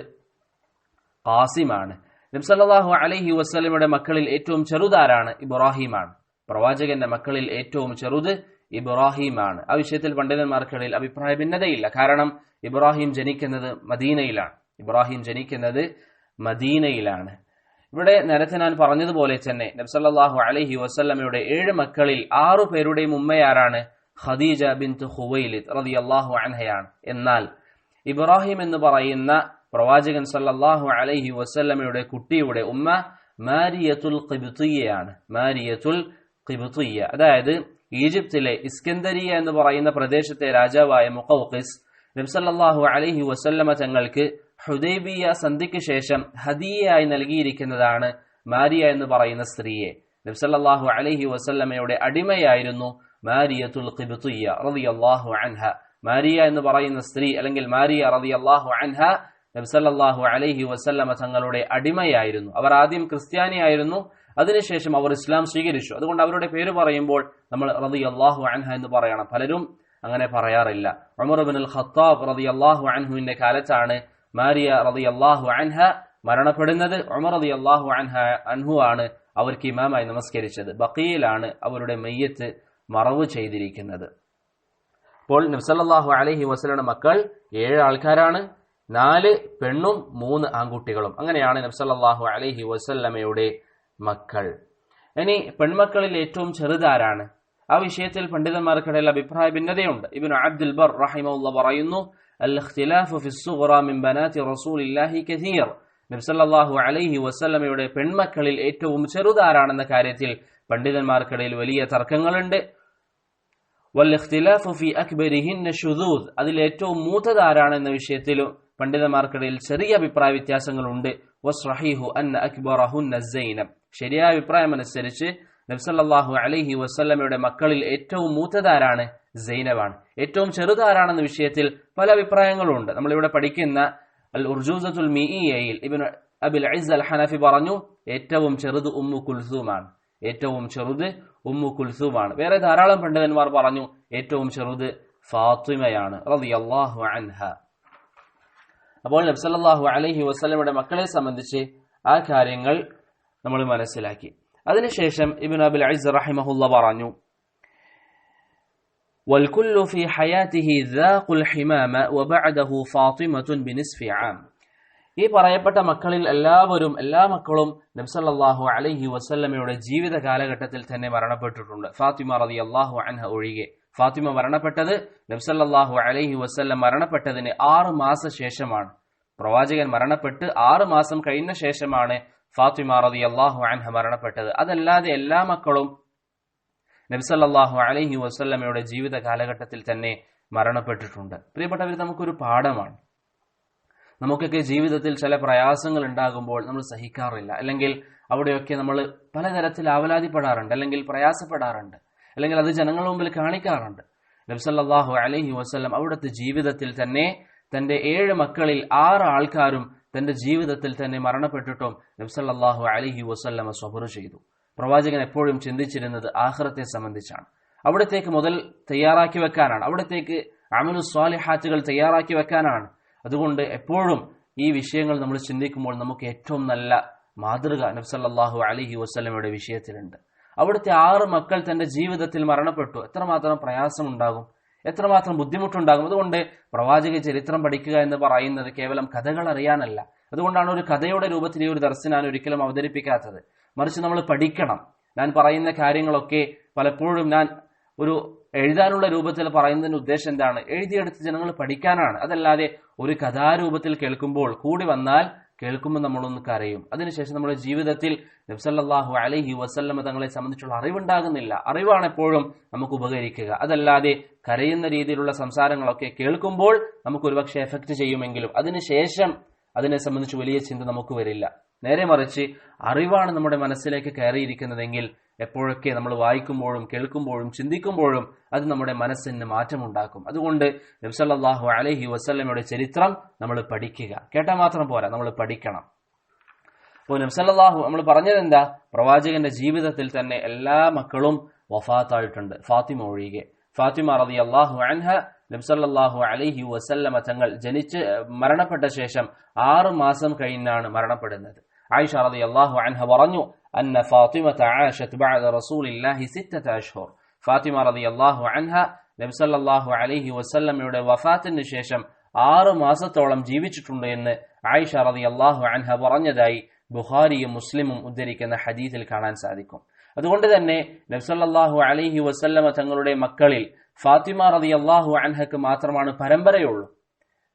ഖാസിമാണ്. നബ്സല്ലാഹു അലഹി വസ്ലമയുടെ മക്കളിൽ ഏറ്റവും ചെറുതാരാണ്? ഇബ്രാഹിമാണ്. പ്രവാചകന്റെ മക്കളിൽ ഏറ്റവും ചെറുത് ഇബ്രാഹിമാണ്. ആ വിഷയത്തിൽ പണ്ഡിതന്മാർക്കിടയിൽ അഭിപ്രായ ഭിന്നതയില്ല. കാരണം ഇബ്രാഹിം ജനിക്കുന്നത് മദീനയിലാണ്. ഇബ്രാഹിം ജനിക്കുന്നത് മദീനയിലാണ്. ഇവിടെ നേരത്തെ ഞാൻ പറഞ്ഞതുപോലെ തന്നെ നബ്സല്ലാഹു അലഹി വസ്ല്ലമയുടെ ഏഴ് മക്കളിൽ ആറു പേരുടെയും ഉമ്മയാരാണ് ഖദീജ ബിൻ ഖുവൈലിദ് റതി അള്ളാഹു അൻഹയാണ്. എന്നാൽ ഇബ്രാഹിം എന്ന് പറയുന്ന പ്രവാചകൻ സല്ലല്ലാഹു അലൈഹി വസല്ലമയുടെ കുട്ടിയുടെ ഉമ്മ മാരിയത്തുൽ ഖിബ്തിയയാണ്. മാരിയത്തുൽ ഖിബ്തിയ. അതായത് ഈജിപ്തിലെ ഇസ്കന്ദരിയ എന്ന് പറയുന്ന പ്രദേശത്തെ രാജാവായ മുഖൌഖിസ് നബ്സല്ലാഹു അലൈഹി വസല്ലമ തങ്ങൾക്ക് ഹുദൈബിയ സന്ധിക്ക് ശേഷം ഹദിയയായി നൽകിയിരിക്കുന്നതാണ് മാരിയ എന്ന് പറയുന്ന സ്ത്രീയെ. നബ്സല്ലാഹു അലൈഹി വസല്ലമയുടെ അടിമയായിരുന്നു മാരിയത്തുൽ ഖിബ്തിയ റളിയല്ലാഹു അൻഹ. മാരിയ എന്ന് പറയുന്ന സ്ത്രീ അല്ലെങ്കിൽ മാരിയ റളിയല്ലാഹു അൻഹ നബ്സല്ലാഹു അലൈഹി വസല്ലമ തങ്ങളുടെ അടിമയായിരുന്നു. അവർ ആദ്യം ക്രിസ്ത്യാനിയായിരുന്നു. അതിനുശേഷം അവർ ഇസ്ലാം സ്വീകരിച്ചു. അതുകൊണ്ട് അവരുടെ പേര് പറയുമ്പോൾ നമ്മൾ റതി അള്ളാഹു അൻഹ എന്ന് പറയണം. പലരും അങ്ങനെ പറയാറില്ല. ഉമർ ബിൻ അൽ ഖത്താബ് റതി അള്ളാഹു അൻഹുവിന്റെ കാലത്താണ് മാരിയ റതി അള്ളാഹു അൻഹ മരണപ്പെടുന്നത്. ഉമർ റതി അള്ളാഹു അൻഹ അൻഹു ആണ് അവർക്ക് ഇമാമായി നമസ്കരിച്ചത്. ബക്കയിലാണ് അവരുടെ മെയ്യത്ത് മറവ് ചെയ്തിരിക്കുന്നത്. അപ്പോൾ നബ്സല്ലാഹു അലഹി വസ്ലയുടെ മക്കൾ ഏഴ് ആൾക്കാരാണ്. നാല് പെണ്ണും മൂന്ന് ആൺകുട്ടികളും. അങ്ങനെയാണ് നബ്സല്ലാഹു അലഹി വസല്ലമയുടെ മക്കൾ. ഇനി പെൺമക്കളിൽ ഏറ്റവും ചെറുതാരാണ്? ആ വിഷയത്തിൽ പണ്ഡിതന്മാർക്കിടയിൽ അഭിപ്രായ ഭിന്നതയുണ്ട്. ഇബിൻ അബ്ദുൽ ബർ റഹിമുള്ള പറയുന്നു നബ്സല്ലാഹു അലൈഹി വസല്ലമയുടെ പെൺമക്കളിൽ ഏറ്റവും ചെറുതാരാണെന്ന കാര്യത്തിൽ പണ്ഡിതന്മാർക്കിടയിൽ വലിയ തർക്കങ്ങളുണ്ട്. അതിൽ ഏറ്റവും മൂത്തതാരാണെന്ന വിഷയത്തിലും പണ്ഡിതന്മാർക്കിടയിൽ ചെറിയ അഭിപ്രായ വ്യത്യാസങ്ങളുണ്ട്. സൈനബ് ശരിയായ അഭിപ്രായം അനുസരിച്ച് നബ്സല്ലാഹു അലഹി വസ്ല്ലമയുടെ മക്കളിൽ ഏറ്റവും മൂത്തതാരാണ് സൈനബാണ്. ഏറ്റവും ചെറുതാരാണെന്ന വിഷയത്തിൽ പല അഭിപ്രായങ്ങളുണ്ട്. നമ്മളിവിടെ പഠിക്കുന്ന അൽ ഉർജൂസത്തുൽ മിഇയിൽ ഇബിൻ അബിൽ ഐസ് അൽ ഹനഫി പറഞ്ഞു ഏറ്റവും ചെറുത് ഉമ്മു കുൽസൂമാണ്. ഏറ്റവും ചെറുത് ഉമ്മു കുൽസൂമാണ്. വേറെ ധാരാളം പണ്ഡിതന്മാർ പറഞ്ഞു ഏറ്റവും ചെറുത് ഫാത്തിമയാണ്. റളിയല്ലാഹു അൻഹ. അപ്പോൾ നബ്സല്ലാഹു അലൈഹി വസ്ലമയുടെ മക്കളെ സംബന്ധിച്ച് ആ കാര്യങ്ങൾ നമ്മൾ മനസ്സിലാക്കി അതിനുശേഷം ഇബിൻ അബിൽ ഐസ് റഹിമഹുല്ല പറഞ്ഞു والكل في حياته ذاق الحمامة وبعده فاطمة بنصف عام ഈ പറയപ്പെട്ട മക്കളിൽ എല്ലാവരും എല്ലാ മക്കളും നബ്സല്ലാഹു അലൈഹി വസല്ലമയുടെ ജീവിത കാലഘട്ടത്തിൽ തന്നെ മരണപ്പെട്ടിട്ടുണ്ട് ഫാത്തിമ റതി അള്ളാഹു അൻഹ ഒഴികെ ഫാത്തിമ മരണപ്പെട്ടത് നബ്സല്ലാഹു അലൈഹി വസല്ലം മരണപ്പെട്ടതിന് ആറു മാസ ശേഷമാണ്. പ്രവാചകൻ മരണപ്പെട്ട് ആറു മാസം കഴിഞ്ഞ ശേഷമാണ് ഫാത്തിമ റതി അള്ളാഹു അൻഹ മരണപ്പെട്ടത്. അതല്ലാതെ എല്ലാ മക്കളും നബ്സല്ലാഹു അലൈഹി വസ്ല്ലമയുടെ ജീവിത കാലഘട്ടത്തിൽ തന്നെ മരണപ്പെട്ടിട്ടുണ്ട്. പ്രിയപ്പെട്ടവർ നമുക്കൊരു പാഠമാണ്. നമുക്കൊക്കെ ജീവിതത്തിൽ ചില പ്രയാസങ്ങൾ ഉണ്ടാകുമ്പോൾ നമ്മൾ സഹിക്കാറില്ല. അല്ലെങ്കിൽ അവിടെയൊക്കെ നമ്മൾ പലതരത്തിൽ ആവലാതിപ്പെടാറുണ്ട്. അല്ലെങ്കിൽ പ്രയാസപ്പെടാറുണ്ട്. അല്ലെങ്കിൽ അത് ജനങ്ങളുടെ മുമ്പിൽ കാണിക്കാറുണ്ട്. നബ്സല്ലാഹു അലഹി വസ്ലം അവിടുത്തെ ജീവിതത്തിൽ തന്നെ തന്റെ ഏഴ് മക്കളിൽ ആറ് ആൾക്കാരും തന്റെ ജീവിതത്തിൽ തന്നെ മരണപ്പെട്ടിട്ടും നബ്സല്ലാഹു അലഹി വസല്ലമ സ്വബർ ചെയ്തു. പ്രവാചകൻ എപ്പോഴും ചിന്തിച്ചിരുന്നത് ആഹ്റത്തെ സംബന്ധിച്ചാണ്. അവിടത്തേക്ക് മുതൽ തയ്യാറാക്കി വെക്കാനാണ്. അവിടത്തേക്ക് അമലു സ്വാലിഹാറ്റുകൾ തയ്യാറാക്കി വെക്കാനാണ്. അതുകൊണ്ട് എപ്പോഴും ഈ വിഷയങ്ങൾ നമ്മൾ ചിന്തിക്കുമ്പോൾ നമുക്ക് ഏറ്റവും നല്ല മാതൃക നബ്സല്ലാഹു അലഹി വസ്ലമയുടെ വിഷയത്തിലുണ്ട്. അവിടുത്തെ ആറ് മക്കൾ തന്റെ ജീവിതത്തിൽ മരണപ്പെട്ടു. എത്രമാത്രം പ്രയാസം ഉണ്ടാകും എത്രമാത്രം ബുദ്ധിമുട്ടുണ്ടാകും? അതുകൊണ്ട് പ്രവാചക ചരിത്രം പഠിക്കുക എന്ന് പറയുന്നത് കേവലം കഥകൾ അറിയാനല്ല. അതുകൊണ്ടാണ് ഒരു കഥയുടെ രൂപത്തിൽ ഈ ഒരു ദർശനം ഞാൻ ഒരിക്കലും അവതരിപ്പിക്കാത്തത്. മറിച്ച് നമ്മൾ പഠിക്കണം. ഞാൻ പറയുന്ന കാര്യങ്ങളൊക്കെ പലപ്പോഴും ഞാൻ ഒരു എഴുതാനുള്ള രൂപത്തിൽ പറയുന്നതിന്റെ ഉദ്ദേശം എന്താണ്? എഴുതിയെടുത്ത് ജനങ്ങൾ പഠിക്കാനാണ്. അതല്ലാതെ ഒരു കഥാരൂപത്തിൽ കേൾക്കുമ്പോൾ കൂടി വന്നാൽ കേൾക്കുമ്പോൾ നമ്മളൊന്ന് കരയും. അതിനുശേഷം നമ്മുടെ ജീവിതത്തിൽ നബ്സല്ലാഹു അലഹി വസല്ലമ തങ്ങളെ സംബന്ധിച്ചുള്ള അറിവുണ്ടാകുന്നില്ല. അറിവാണ് എപ്പോഴും നമുക്ക് ഉപകരിക്കുക. അതല്ലാതെ കരയുന്ന രീതിയിലുള്ള സംസാരങ്ങളൊക്കെ കേൾക്കുമ്പോൾ നമുക്ക് ഒരുപക്ഷെ എഫക്ട് ചെയ്യുമെങ്കിലും അതിനുശേഷം അതിനെ സംബന്ധിച്ച് വലിയ ചിന്ത നമുക്ക് വരില്ല. നേരെ മറിച്ച് അറിവാണ് നമ്മുടെ മനസ്സിലേക്ക് കയറിയിരിക്കുന്നതെങ്കിൽ എപ്പോഴൊക്കെ നമ്മൾ വായിക്കുമ്പോഴും കേൾക്കുമ്പോഴും ചിന്തിക്കുമ്പോഴും അത് നമ്മുടെ മനസ്സിന് മാറ്റമുണ്ടാക്കും. അതുകൊണ്ട് നബ്സല്ലാഹു അലഹി വസ്ലമയുടെ ചരിത്രം നമ്മൾ പഠിക്കുക. കേട്ടാൽ മാത്രം പോരാ നമ്മൾ പഠിക്കണം. അപ്പോൾ നബ്സല്ലാഹു നമ്മൾ പറഞ്ഞത് എന്താ പ്രവാചകന്റെ ജീവിതത്തിൽ തന്നെ എല്ലാ മക്കളും വഫാത്തായിട്ടുണ്ട്. ഫാത്തിമ ഒഴികെ. ഫാത്തിമ റതി അള്ളാഹു അൻഹ നബ്സല്ലാഹു അലഹി വസല്ലമ തങ്ങൾ ജനിച്ച് മരണപ്പെട്ട ശേഷം ആറ് മാസം കഴിഞ്ഞാണ് മരണപ്പെടുന്നത്. ആയിഷ റതി അള്ളാഹു അൻഹ പറഞ്ഞു അന്ന ഫാത്തിമത്ത് ആഷത്ത് ബഅദ റസൂലില്ലാഹി സിത്തത്ത് അഷ്ഹുർ. ഫാത്തിമ റതി അള്ളാഹു അൻഹ സല്ലല്ലാഹു അലൈഹി വസല്ലമയുടെ വഫാത്തിന് ശേഷം ആറു മാസത്തോളം ജീവിച്ചിട്ടുണ്ട് എന്ന് ആയിഷ റതി അള്ളാഹു അൻഹ പറഞ്ഞതായി ബുഹാരിയും മുസ്ലിമും ഉദ്ധരിക്കുന്ന ഹദീസിൽ കാണാൻ സാധിക്കും. അതുകൊണ്ട് തന്നെ നബ്സല്ലാഹു അലൈഹി വസല്ലമ തങ്ങളുടെ മക്കളിൽ ഫാത്തിമ റതി അള്ളാഹു അൻഹക്ക് മാത്രമാണ് പരമ്പരയുള്ളൂ.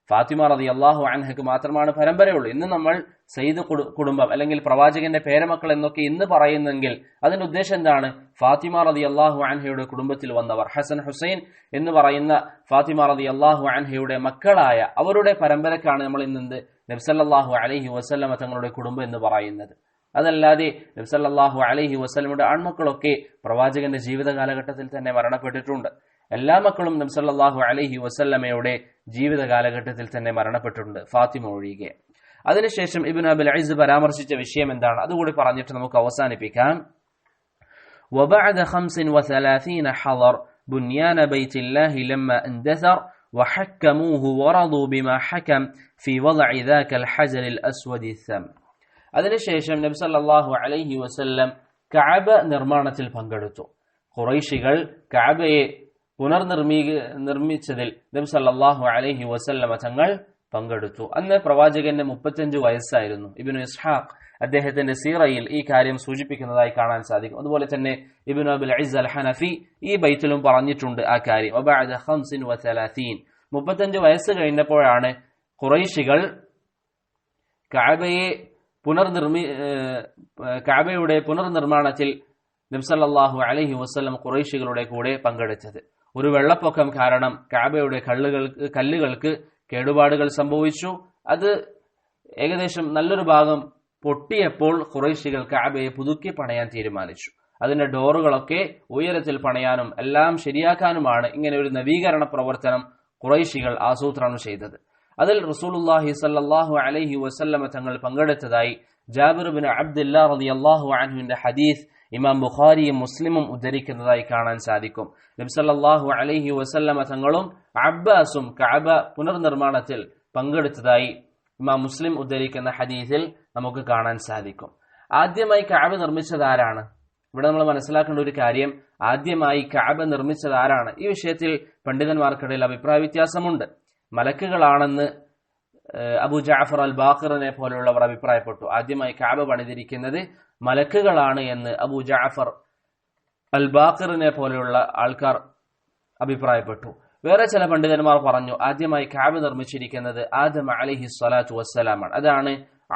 ഫാത്തിമ റതി അള്ളാഹു അൻഹക്ക് മാത്രമാണ് പരമ്പരയുള്ളൂ. ഇന്ന് നമ്മൾ സയ്യിദ് കുടുംബം അല്ലെങ്കിൽ പ്രവാചകന്റെ പേരമക്കൾ എന്നൊക്കെ ഇന്ന് പറയുന്നെങ്കിൽ അതിന്റെ ഉദ്ദേശം എന്താണ്? ഫാത്തിമ റതി അള്ളാഹു അൻഹയുടെ കുടുംബത്തിൽ വന്നവർ ഹസൻ ഹുസൈൻ എന്ന് പറയുന്ന ഫാത്തിമ റതി അള്ളാഹു അൻഹയുടെ മക്കളായ അവരുടെ പരമ്പരക്കാണ് നമ്മൾ ഇന്ന് നബ്സല്ലാഹു അലഹി വസ്ലമ തങ്ങളുടെ കുടുംബം എന്ന് പറയുന്നത്. അതല്ലാതെ നബ്സല്ലാഹു അലഹി വസ്ലമയുടെ ആൺമക്കളൊക്കെ പ്രവാചകന്റെ ജീവിത കാലഘട്ടത്തിൽ തന്നെ മരണപ്പെട്ടിട്ടുണ്ട്. എല്ലാ മക്കളും നബ്സല്ലാഹു അലഹി വസല്ലമയുടെ ജീവിത കാലഘട്ടത്തിൽ തന്നെ മരണപ്പെട്ടിട്ടുണ്ട് ഫാത്തിമ ഒഴികെ അതിനുശേഷം ഇബിൻ അബുൽ ഐസ് പരാമർശിച്ച വിഷയം എന്താണ് അതുകൂടി പറഞ്ഞിട്ട് നമുക്ക് അവസാനിപ്പിക്കാം وبعد خمس وثلاثين حضر بنيان بيت الله لما اندثر وحكموه ورضوا بما حكم في وضع ذاك الحجر الأسود الثم അതിനുശേഷം നബി സല്ലല്ലാഹു അലൈഹി വസല്ലം കഅബ നിർമ്മാണത്തിൽ പങ്കെടുത്തു ഖുറൈശികൾ കഅബയെ പുനർനിർമ്മീ നിർമ്മിച്ചതിൽ നബി സല്ലാഹു അലഹി വസല്ലമ തങ്ങൾ പങ്കെടുത്തു. അന്ന് പ്രവാചകന്റെ മുപ്പത്തഞ്ച് വയസ്സായിരുന്നു ഇബിനു ഇസ്ഹാഖ്. അദ്ദേഹത്തിന്റെ സീറയിൽ ഈ കാര്യം സൂചിപ്പിക്കുന്നതായി കാണാൻ സാധിക്കും. അതുപോലെ തന്നെ ഇബിനു അബുൽ അയിസ് അൽ ഹനഫി ഈ ബൈത്തിലും പറഞ്ഞിട്ടുണ്ട് ആ കാര്യം. മുപ്പത്തഞ്ച് വയസ്സ് കഴിഞ്ഞപ്പോഴാണ് ഖുറൈശികൾ കാബയെ പുനർനിർമ്മി കാബയുടെ പുനർനിർമ്മാണത്തിൽ നബ്സല്ലാഹു അലഹി വസ്ലം ഖുറൈശികളുടെ കൂടെ പങ്കെടുത്തത്. ഒരു വെള്ളപ്പൊക്കം കാരണം കാബയുടെ കല്ലുകൾക്ക് കല്ലുകൾക്ക് കേടുപാടുകൾ സംഭവിച്ചു. അത് ഏകദേശം നല്ലൊരു ഭാഗം പൊട്ടിയപ്പോൾ ഖുറൈശികൾ കാബയെ പുതുക്കി പണയാൻ തീരുമാനിച്ചു. അതിന്റെ ഡോറുകളൊക്കെ ഉയരത്തിൽ പണയാനും എല്ലാം ശരിയാക്കാനുമാണ് ഇങ്ങനെ ഒരു നവീകരണ പ്രവർത്തനം ഖുറൈശികൾ ആസൂത്രണം ചെയ്തത്. അതിൽ റസൂലുല്ലാഹി സല്ലാഹു അലഹി വസല്ലമ തങ്ങൾ പങ്കെടുത്തതായി ജാബിർ ബിൻ അബ്ദുല്ലാ റതി അള്ളാഹു അൻഹുവിന്റെ ഹദീസ് ഇമാം ബുഖാരിയും മുസ്ലിമും ഉദ്ധരിക്കുന്നതായി കാണാൻ സാധിക്കും. നബ്സല്ലാഹു അലഹി വസല്ലമ തങ്ങളും അബ്ബാസും കഅബ പുനർനിർമ്മാണത്തിൽ പങ്കെടുത്തതായി ഇമാം മുസ്ലിം ഉദ്ധരിക്കുന്ന ഹദീസിൽ നമുക്ക് കാണാൻ സാധിക്കും. ആദ്യമായി കഅബ നിർമ്മിച്ചത് ആരാണ്? ഇവിടെ നമ്മൾ മനസ്സിലാക്കേണ്ട ഒരു കാര്യം ആദ്യമായി കഅബ നിർമ്മിച്ചത് ആരാണ്? ഈ വിഷയത്തിൽ പണ്ഡിതന്മാർക്കിടയിൽ അഭിപ്രായ വ്യത്യാസമുണ്ട്. മലക്കുകളാണെന്ന് അബു ജാഫർ അൽ ബാഖറിനെ പോലെയുള്ളവർ അഭിപ്രായപ്പെട്ടു. ആദ്യമായി കാബ പണിതിരിക്കുന്നത് മലക്കുകളാണ് എന്ന് അബു ജാഫർ അൽ ബാഖറിനെ പോലെയുള്ള ആൾക്കാർ അഭിപ്രായപ്പെട്ടു. വേറെ ചില പണ്ഡിതന്മാർ പറഞ്ഞു ആദ്യമായി കാബ് നിർമ്മിച്ചിരിക്കുന്നത് ആദം അലിഹി സ്വലാത്തു വസ്സലാമാണ്. അതാണ്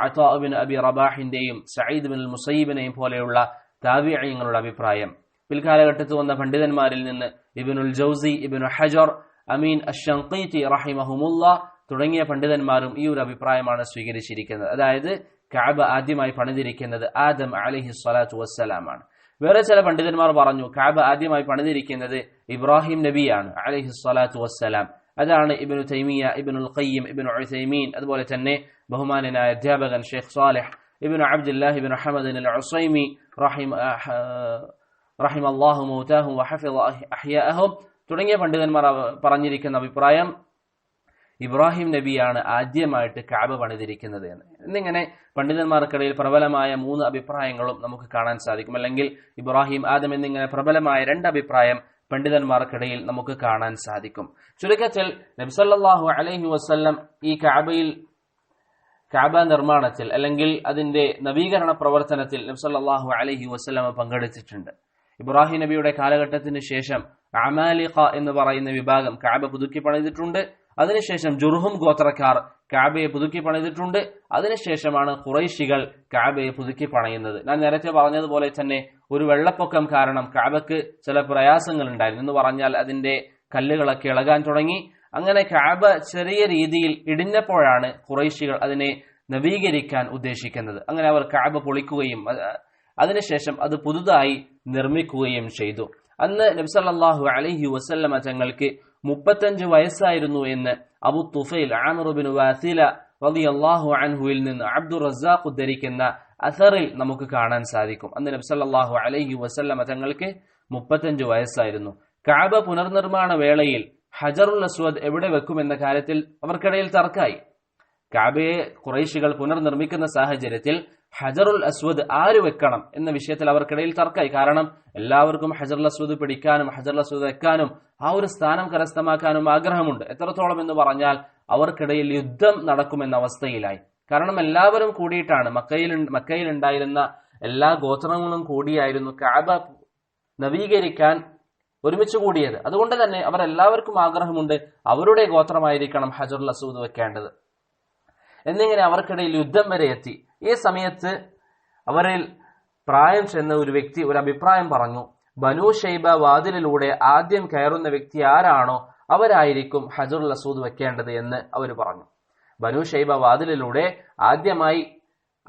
അത്താബിൻ അബി റബാഹിന്റെയും സയ്യിദ് ബിൻ മുസൈബിനെയും പോലെയുള്ള താവിയങ്ങളുടെ അഭിപ്രായം. പിൽക്കാലഘട്ടത്ത് വന്ന പണ്ഡിതന്മാരിൽ നിന്ന് ഇബിനുൽ ജൗസി ഇബിനു ഹജർ അമീൻ അഷങ്കീത്തി റഹിമഹുമുല്ല തുടങ്ങിയ പണ്ഡിതന്മാരും ഈ ഒരു അഭിപ്രായമാണ് സ്വീകരിച്ചിരിക്കുന്നത്. അതായത് കാബ് ആദ്യമായി പണിതിരിക്കുന്നത് ആദം അലിഹി സ്വലാത്തു വസ്സലാമാണ്. വേറെ ചില പണ്ഡിതന്മാർ പറഞ്ഞു കാബ് ആദ്യമായി പണിതിരിക്കുന്നത് ഇബ്രാഹിം നബിയാണ് അലിഹി സ്വലാത്തു വസ്സലാം. അതാണ് ഇബിനു തൈമിയ ഇബിനുൽ ഖയ്യിം ഇബിനു ഉസൈമീൻ അതുപോലെ തന്നെ ബഹുമാനനായ അധ്യാപകൻ Sheikh Salih ibn Abdullah ibn Ahmad Usaimi Rahim റഹിം അള്ളാഹു തുടങ്ങിയ പണ്ഡിതന്മാർ പറഞ്ഞിരിക്കുന്ന അഭിപ്രായം ഇബ്രാഹിം നബിയാണ് ആദ്യമായിട്ട് കാബ പണിതിരിക്കുന്നത് എന്ന്. എന്നിങ്ങനെ പണ്ഡിതന്മാർക്കിടയിൽ പ്രബലമായ മൂന്ന് അഭിപ്രായങ്ങളും നമുക്ക് കാണാൻ സാധിക്കും. അല്ലെങ്കിൽ ഇബ്രാഹിം ആദം എന്നിങ്ങനെ പ്രബലമായ രണ്ട് അഭിപ്രായം പണ്ഡിതന്മാർക്കിടയിൽ നമുക്ക് കാണാൻ സാധിക്കും. ചുരുക്കത്തിൽ നബ്സല്ലാഹു അലൈഹി വസ്ല്ലം ഈ കാബയിൽ കാബ നിർമ്മാണത്തിൽ അല്ലെങ്കിൽ അതിന്റെ നവീകരണ പ്രവർത്തനത്തിൽ നബ്സല്ലാഹു അലഹി വസ്ലമ പങ്കെടുത്തിട്ടുണ്ട്. ഇബ്രാഹിം നബിയുടെ കാലഘട്ടത്തിന് ശേഷം അമാലിഖ എന്ന് പറയുന്ന വിഭാഗം കാബ പുതുക്കി പണിതിട്ടുണ്ട്. അതിനുശേഷം ജുർഹും ഗോത്രക്കാർ കാബയെ പുതുക്കി പണിതിട്ടുണ്ട്. അതിനുശേഷമാണ് ഖുറൈശികൾ കാബയെ പുതുക്കി പണയുന്നത്. ഞാൻ നേരത്തെ പറഞ്ഞതുപോലെ തന്നെ ഒരു വെള്ളപ്പൊക്കം കാരണം കാബക്ക് ചില പ്രയാസങ്ങൾ ഉണ്ടായിരുന്നു എന്ന് പറഞ്ഞാൽ അതിന്റെ കല്ലുകളൊക്കെ ഇളകാൻ തുടങ്ങി. അങ്ങനെ കാബ ചെറിയ രീതിയിൽ ഇടിഞ്ഞപ്പോഴാണ് ഖുറൈശികൾ അതിനെ നവീകരിക്കാൻ ഉദ്ദേശിക്കുന്നത്. അങ്ങനെ അവർ കാബ പൊളിക്കുകയും അത് അതിനുശേഷം അത് പുതുതായി നിർമ്മിക്കുകയും ചെയ്തു. അന്ന് നബ്സല്ലാഹു അലഹി വസല്ലമ തങ്ങൾക്ക് മുപ്പത്തഞ്ച് വയസ്സായിരുന്നു എന്ന് അബു തുഫൈൽ ആമറുബിൻ വാസില റളിയല്ലാഹു അൻഹുവിൽ നിന്ന് അബ്ദുൾ റസാഖ് ഉദ്ധരിക്കുന്ന അസറിൽ നമുക്ക് കാണാൻ സാധിക്കും. അന്ന് നബ്സല്ലാഹു അലൈഹി വസല്ലമ തങ്ങൾക്ക് മുപ്പത്തഞ്ച് വയസ്സായിരുന്നു. കാബ പുനർനിർമ്മാണ വേളയിൽ ഹജറുൽ അസ്വദ് എവിടെ വെക്കും എന്ന കാര്യത്തിൽ അവർക്കിടയിൽ തർക്കായി. കാബയെ കുറേശികൾ പുനർനിർമ്മിക്കുന്ന സാഹചര്യത്തിൽ ഹജറുൽ അസ്വദ് ആര് വെക്കണം എന്ന വിഷയത്തിൽ അവർക്കിടയിൽ തർക്കായി. കാരണം എല്ലാവർക്കും ഹജറുൽ അസ്വദ് പിടിക്കാനും ഹജറുൽ അസ്വദ് വെക്കാനും ആ ഒരു സ്ഥാനം കരസ്ഥമാക്കാനും ആഗ്രഹമുണ്ട്. എത്രത്തോളം എന്ന് പറഞ്ഞാൽ അവർക്കിടയിൽ യുദ്ധം നടക്കുമെന്ന അവസ്ഥയിലായി. കാരണം എല്ലാവരും കൂടിയിട്ടാണ്. മക്കയിൽ മക്കയിൽ ഉണ്ടായിരുന്ന എല്ലാ ഗോത്രങ്ങളും കൂടിയായിരുന്നു കാബ നവീകരിക്കാൻ ഒരുമിച്ച് കൂടിയത്. അതുകൊണ്ട് തന്നെ അവർ എല്ലാവർക്കും ആഗ്രഹമുണ്ട് അവരുടെ ഗോത്രമായിരിക്കണം ഹജറുൽ അസൂദ് വെക്കേണ്ടത്. എന്നിങ്ങനെ അവർക്കിടയിൽ യുദ്ധം വരെ എത്തി. ഈ സമയത്ത് അവരിൽ പ്രായം ചെന്ന ഒരു വ്യക്തി ഒരു അഭിപ്രായം പറഞ്ഞു ബനു ഷൈബ വാതിലിലൂടെ ആദ്യം കയറുന്ന വ്യക്തി ആരാണോ അവരായിരിക്കും ഹജറുൽ അസൂദ് വെക്കേണ്ടത് എന്ന് അവർ പറഞ്ഞു. ബനു ഷൈബ വാതിലിലൂടെ ആദ്യമായി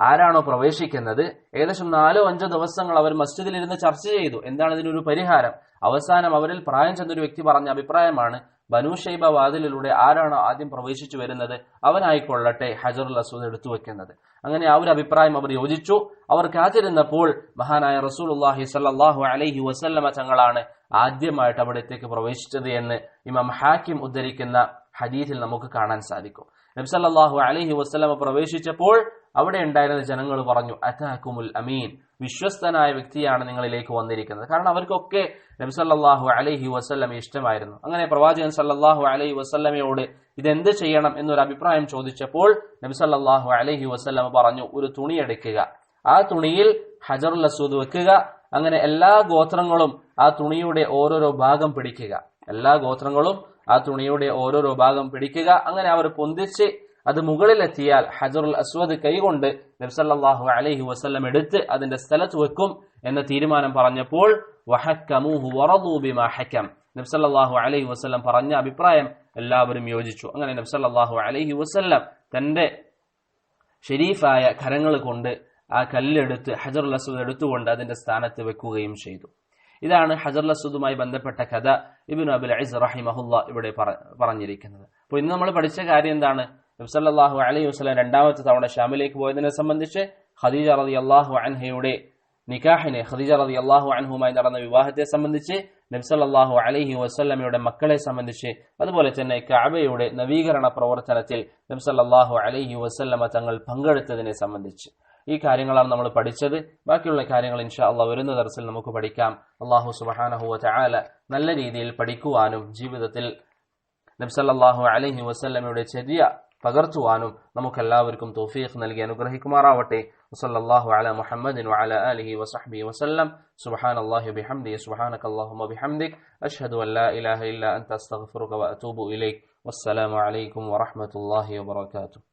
ആരാണോ പ്രവേശിക്കുന്നത് ഏകദേശം നാലോ അഞ്ചോ ദിവസങ്ങൾ അവർ മസ്ജിദിൽ ഇരുന്ന് ചർച്ച ചെയ്തു. എന്താണ് ഇതിനൊരു പരിഹാരം? അവസാനം അവരിൽ പ്രായം ചെന്നൊരു വ്യക്തി പറഞ്ഞ അഭിപ്രായമാണ് ബനു ഷൈബ വാതിലിലൂടെ ആരാണോ ആദ്യം പ്രവേശിച്ചു വരുന്നത് അവനായിക്കൊള്ളട്ടെ ഹജറുൽ അസൂദ് എടുത്തു വെക്കുന്നത്. അങ്ങനെ ആ ഒരു അഭിപ്രായം അവർ യോജിച്ചു. അവർ കാത്തിരുന്നപ്പോൾ മഹാനായ റസൂലുള്ളാഹി സല്ലാഹു അലൈഹി വസല്ലമ തങ്ങളാണ് ആദ്യമായിട്ട് അവിടത്തേക്ക് പ്രവേശിച്ചത് എന്ന് ഇമാം ഹാക്കിം ഉദ്ധരിക്കുന്ന ഹദീസിൽ നമുക്ക് കാണാൻ സാധിക്കും. നബ്സല്ലാഹു അലഹി വസ്ലമ പ്രവേശിച്ചപ്പോൾ അവിടെ ഉണ്ടായിരുന്ന ജനങ്ങൾ പറഞ്ഞു അതാക്കുമുൽ അമീൻ. വിശ്വസ്തനായ വ്യക്തിയാണ് നിങ്ങളിലേക്ക് വന്നിരിക്കുന്നത്. കാരണം അവർക്കൊക്കെ നബ്സല്ലാഹു അലഹി വസ്ല്ലം ഇഷ്ടമായിരുന്നു. അങ്ങനെ പ്രവാചകൻ സല്ലല്ലാഹു അലൈഹി വസ്ല്ലമയോട് ഇതെന്ത് ചെയ്യണം? എന്നൊരു അഭിപ്രായം ചോദിച്ചപ്പോൾ നബ്സല്ലാഹു അലഹി വസ്ല്ലം പറഞ്ഞു ഒരു തുണി എടുക്കുക. ആ തുണിയിൽ ഹജറുൽ അസൂദ് വെക്കുക. അങ്ങനെ എല്ലാ ഗോത്രങ്ങളും ആ തുണിയുടെ ഓരോരോ ഭാഗം പിടിക്കുക. എല്ലാ ഗോത്രങ്ങളും ആ തുണിയുടെ ഓരോരോ ഭാഗം പിടിക്കുക. അങ്ങനെ അവർ പൊന്തിച്ച് അത് മുകളിലെത്തിയാൽ ഹജറുൽ അസ്വദ് കൈകൊണ്ട് നബ്സല്ലാഹു അലൈഹി വസ്ലം എടുത്ത് അതിന്റെ സ്ഥലത്ത് വെക്കും എന്ന തീരുമാനം പറഞ്ഞപ്പോൾ നബ്സല്ലാഹു അലൈഹി വസ്ലം പറഞ്ഞ അഭിപ്രായം എല്ലാവരും യോജിച്ചു. അങ്ങനെ നബ്സല്ലാഹു അലൈഹി വസ്ലം തന്റെ ഷെരീഫായ കരങ്ങൾ കൊണ്ട് ആ കല്ലെടുത്ത് ഹജറുൽ അസ്വദ് എടുത്തുകൊണ്ട് അതിന്റെ സ്ഥാനത്ത് വെക്കുകയും ചെയ്തു. ഇതാണ് ഹജറുൽ അസ്വദുമായി ബന്ധപ്പെട്ട കഥ ഇബിൻ അബുൽ അസ് റഹിമഹുല്ല ഇവിടെ പറഞ്ഞിരിക്കുന്നത്. അപ്പോൾ ഇന്ന് നമ്മൾ പഠിച്ച കാര്യം എന്താണ്? നബ്സല്ലാഹു അലൈഹി വസ്ലാം രണ്ടാമത്തെ തവണ ഷാമിലേക്ക് പോയതിനെ സംബന്ധിച്ച് ഖദീജ റതി അള്ളാഹു അൻഹയുടെ നിക്കാഹിനെ ഖദീജ റതി അള്ളാഹു അൻഹുമായി നടന്ന വിവാഹത്തെ സംബന്ധിച്ച് നബ്സല്ലാഹു അലൈഹി വസ്ലമയുടെ മക്കളെ സംബന്ധിച്ച് അതുപോലെ തന്നെ കാബയുടെ നവീകരണ പ്രവർത്തനത്തിൽ നബ്സല്ലാഹു അലൈഹി വസ്ലമ തങ്ങൾ പങ്കെടുത്തതിനെ സംബന്ധിച്ച്. ഈ കാര്യങ്ങളാണ് നമ്മൾ പഠിച്ചത്. ബാക്കിയുള്ള കാര്യങ്ങൾ ഇൻഷാ അല്ല വരുന്ന തരത്തിൽ നമുക്ക് പഠിക്കാം. അള്ളാഹു സുബാനഹുവ ചായാല നല്ല രീതിയിൽ പഠിക്കുവാനും ജീവിതത്തിൽ നബ്സല്ലാഹു അലഹി വസ്ലമയുടെ ചെറിയ പകർത്തുവാനും നമുക്കെല്ലാവർക്കും തൗഫീഖ് നൽകി അനുഗ്രഹിക്കുമാറാവട്ടെ വസല്ലല്ലാഹു അല മുഹമ്മദിൻ വഅല ആലിഹി വസഹ്ബിഹി വസല്ലം സുബ്ഹാനല്ലാഹി ബിഹംദിഹി സുബ്ഹാനകല്ലാഹുമ്മ ബിഹംദിക് അഷ്ഹദു അൻ ലാ ഇലാഹ ഇല്ല അൻത അസ്തഗ്ഫിറുക വഅതൂബു ഇലൈക് വസ്സലാമു അലൈക്കും വറഹ്മത്തുള്ളാഹി വബറകാതുഹു